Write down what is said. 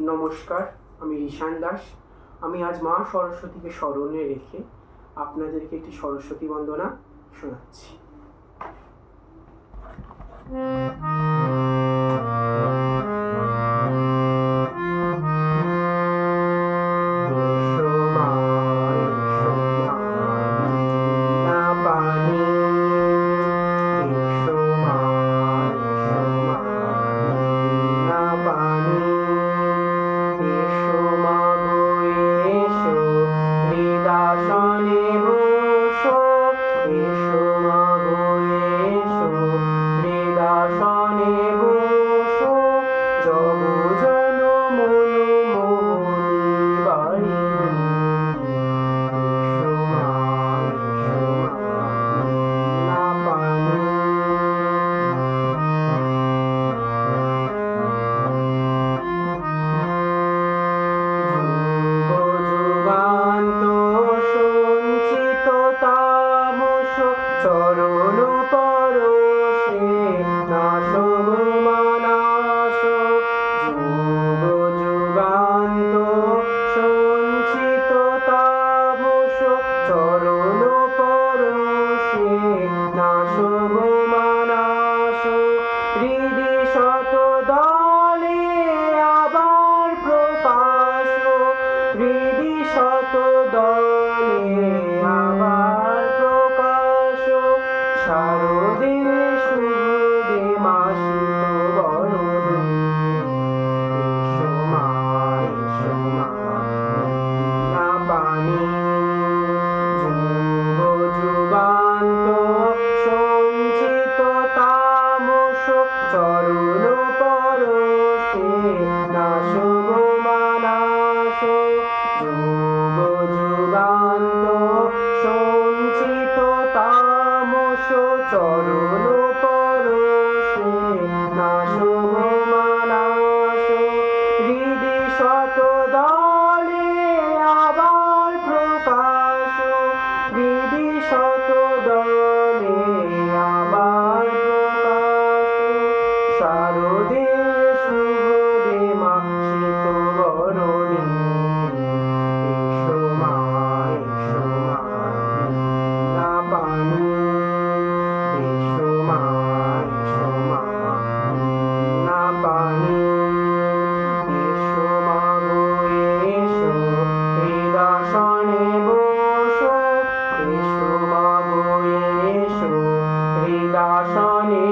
নমস্কার, আমি ঋষান দাস। আমি আজ মা সরস্বতীকে স্মরণে রেখে আপনাদেরকে একটি সরস্বতী বন্দনা শোনাচ্ছি। চরণ পরশে নাশো মানাশো যুগ যুগান্ত সঞ্চিত তামস। চরণ পরশে নাশো মানাশো হৃদি শত দা Oh. স্থানে